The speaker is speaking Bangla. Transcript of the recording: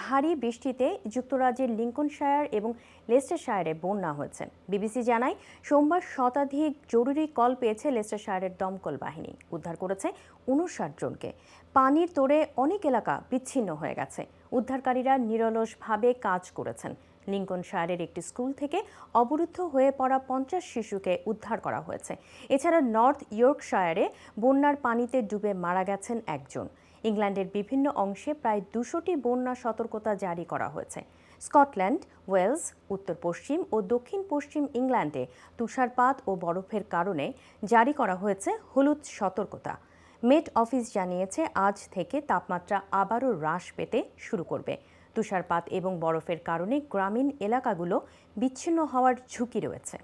ভারী বৃষ্টিতে যুক্তরাজ্যের লিঙ্কনশায়ার এবং লেস্টারশায়ারে বন্যা হয়েছে। বিবিসি জানায়, সোমবার শতাধিক জরুরি কল পেয়েছে লেস্টারশায়ারের দমকল বাহিনী। উদ্ধার করেছে উনষাট জনকে। পানির তোড়ে অনেক এলাকা বিচ্ছিন্ন হয়ে গেছে। উদ্ধারকারীরা নিরলসভাবে কাজ করেছেন। লিঙ্কনশায়ারের একটি স্কুল থেকে অবরুদ্ধ হয়ে পড়া পঞ্চাশ শিশুকে উদ্ধার করা হয়েছে। এছাড়া নর্থ ইয়র্কশায়ারে বন্যার পানিতে ডুবে মারা গেছেন একজন। ইংল্যান্ডের বিভিন্ন অংশে প্রায় দুশোটি বন্যা সতর্কতা জারি করা হয়েছে। স্কটল্যান্ড, ওয়েলস, উত্তর পশ্চিম ও দক্ষিণ পশ্চিম ইংল্যান্ডে তুষারপাত ও বরফের কারণে জারি করা হয়েছে হলুদ সতর্কতা। মেট অফিস জানিয়েছে, আজ থেকে তাপমাত্রা আবারও হ্রাস পেতে শুরু করবে। তুষারপাত এবং বরফের কারণে গ্রামীণ এলাকাগুলো বিচ্ছিন্ন হওয়ার ঝুঁকি রয়েছে।